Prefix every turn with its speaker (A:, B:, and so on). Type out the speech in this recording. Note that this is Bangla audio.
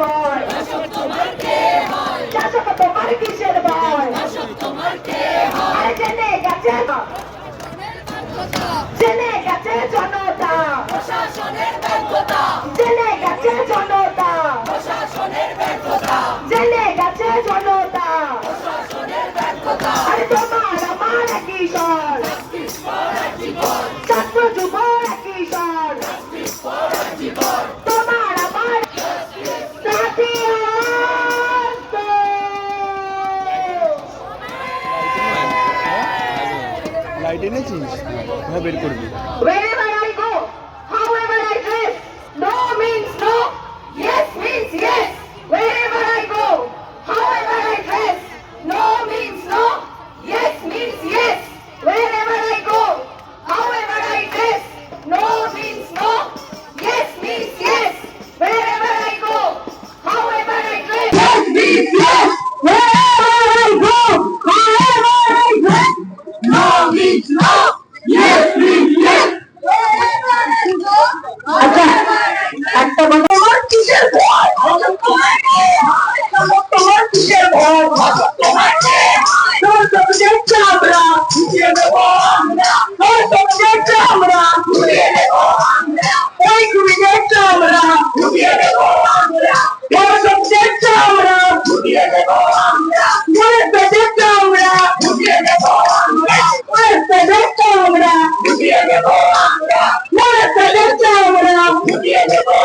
A: ভয়? শাসক জনতা। জেনে গেছে জনতা। জেনে গেছে জনতা। আরে তোমার আমার
B: হ্যাঁ বের করবি?
A: No means no, yes means yes. আচ্ছা একটা কথা তোমার কিসের ভয় তোমার কিসের ভয় সবজেক্ট চামড়া ঘুরিয়ে দেবো চামড়া ঘুরিয়ে দেবো ওই সবজেক্ট চামড়া ঘুরিয়ে দাও আমরা ফুটিয়ে দেবো